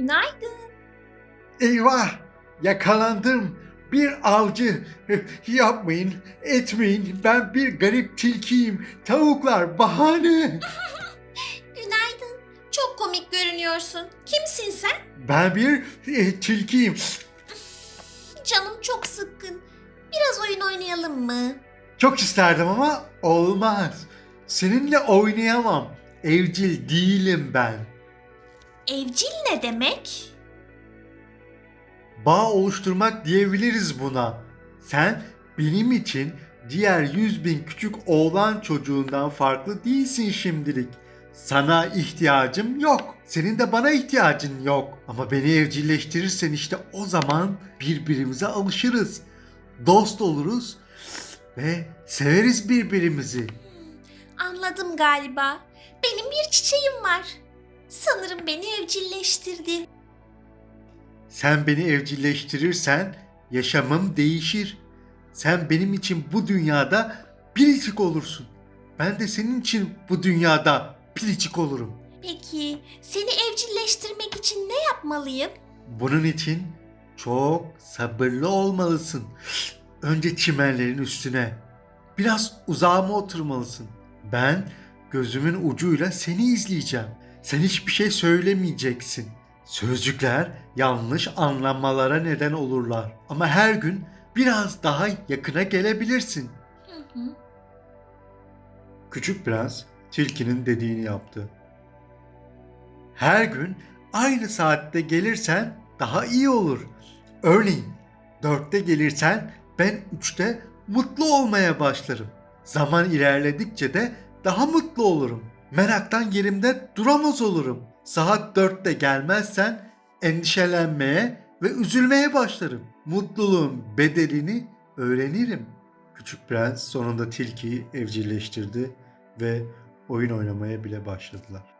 Günaydın. Eyvah! Yakalandım. Bir avcı. Yapmayın, etmeyin. Ben bir garip tilkiyim. Tavuklar bahane. Günaydın. Çok komik görünüyorsun. Kimsin sen? Ben bir e, tilkiyim. Canım çok sıkkın. Biraz oyun oynayalım mı? Çok isterdim ama olmaz. Seninle oynayamam. Evcil değilim ben. Evcil ne demek? Bağ oluşturmak diyebiliriz buna. Sen benim için diğer yüz bin küçük oğlan çocuğundan farklı değilsin şimdilik. Sana ihtiyacım yok. Senin de bana ihtiyacın yok. Ama beni evcilleştirirsen işte o zaman birbirimize alışırız. Dost oluruz ve severiz birbirimizi. Anladım galiba. Benim bir çiçeğim var. Sanırım beni evcilleştirdi. Sen beni evcilleştirirsen yaşamım değişir. Sen benim için bu dünyada biricik olursun. Ben de senin için bu dünyada biricik olurum. Peki seni evcilleştirmek için ne yapmalıyım? Bunun için çok sabırlı olmalısın. Önce çimenlerin üstüne, biraz uzağıma oturmalısın. Ben gözümün ucuyla seni izleyeceğim. Sen hiçbir şey söylemeyeceksin. Sözcükler yanlış anlamalara neden olurlar. Ama her gün biraz daha yakına gelebilirsin. Hı hı. Küçük prens tilkinin dediğini yaptı. Her gün aynı saatte gelirsen daha iyi olur. Örneğin dörtte gelirsen ben üçte mutlu olmaya başlarım. Zaman ilerledikçe de daha mutlu olurum. Meraktan yerimde duramaz olurum. Saat dörtte gelmezsen endişelenmeye ve üzülmeye başlarım. Mutluluğun bedelini öğrenirim. Küçük prens sonunda tilkiyi evcilleştirdi ve oyun oynamaya bile başladılar.